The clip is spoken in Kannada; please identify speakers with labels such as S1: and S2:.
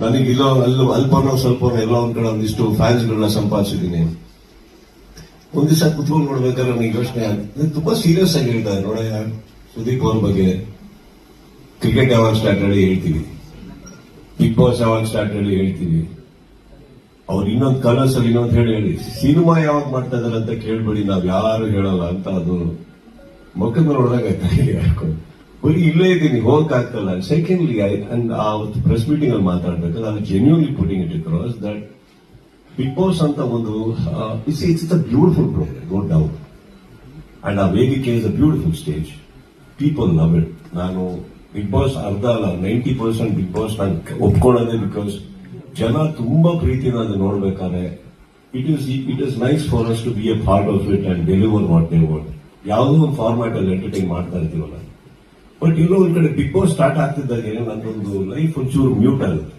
S1: ನನಗೆ ಇಲ್ಲೋ ಅಲ್ಲೂ ಅಲ್ಪನೋ ಸ್ವಲ್ಪ ಎಲ್ಲ ಒಂದ್ ಕಡೆ ಒಂದಿಷ್ಟು ಫ್ಯಾನ್ಸ್ಗಳನ್ನ ಸಂಪಾದಿಸಿದ್ದೀನಿ. ಒಂದ್ ದಿವಸ ಕುತ್ಕೊಂಡು ನೋಡ್ಬೇಕಾದ್ರೆ ನನಗೆ ಯೋಚನೆ ಆಗುತ್ತೆ ತುಂಬಾ ಸೀರಿಯಸ್ ಆಗಿ ಹೇಳ್ತಾರೆ. ನೋಡ ಸುದೀಪ್ ಅವ್ರ ಬಗ್ಗೆ ಕ್ರಿಕೆಟ್ ಯಾವಾಗ ಸ್ಟಾರ್ಟ್ ಹೇಳಿ ಹೇಳ್ತೀವಿ. ಬಿಗ್ ಬಾಸ್ ಯಾವಾಗ ಸ್ಟಾರ್ಟ್ ಹೇಳಿ ಹೇಳ್ತೀವಿ. ಅವ್ರು ಇನ್ನೊಂದು ಕಲರ್ಸ್ ಅಲ್ಲಿ ಇನ್ನೊಂದು ಹೇಳಿ ಹೇಳಿ. ಸಿನಿಮಾ ಯಾವಾಗ ಮಾಡ್ತಾ ಇದಾರೆ ಅಂತ ಕೇಳ್ಬೇಡಿ, ನಾವ್ ಯಾರು ಹೇಳಲ್ಲ ಅಂತ ಅದು ಮುಖದ ನೋಡಿದಾಗ ಬರೀ ಇಲ್ಲೇ ಇದ್ದೀನಿ, ಹೋಗಕ್ ಆಗ್ತಲ್ಲ. ಸೆಕೆಂಡ್ಲಿ ಅಂಡ್ ಆ ಪ್ರೆಸ್ ಮೀಟಿಂಗ್ ಅಲ್ಲಿ ಮಾತಾಡ್ಬೇಕಾದ್ರೆ ನಾನು genuinely putting it across that Bigg Boss ಅಂತ ಒಂದು it's it's a beautiful program no doubt and ಆ ವೇದಿಕೆ is a beautiful stage people love it ನಾನು ಬಿಗ್ ಬಾಸ್ ಅರ್ಧ ಅಲ್ಲ ನೈಂಟಿ ಪರ್ಸೆಂಟ್ ಬಿಗ್ ಬಾಸ್ ನಾನು ಒಪ್ಕೊಳ್ಳೋದೇ ಬಿಕಾಸ್ ಜನ ತುಂಬಾ ಪ್ರೀತಿನ ಅದು ನೋಡ್ಬೇಕಾದ್ರೆ it is it is nice for us to be a part of it and deliver what they what ಯಾವುದೋ ಒಂದು ಫಾರ್ಮ್ಯಾಟ್ ಅಲ್ಲಿ ಎಂಟರ್ಟೈನ್ ಮಾಡ್ತಾ ಇರ್ತೀವಲ್ಲ. ಬಟ್ ಎಲ್ಲೋ ಕಡೆ ಬಿಗ್ ಬಾಸ್ ಸ್ಟಾರ್ಟ್ ಆಗ್ತಿದ್ದಾಗ ನಂದೊಂದು ಲೈಫ್ ಒಂಚೂರು ಮ್ಯೂಟ್ ಆಗುತ್ತೆ.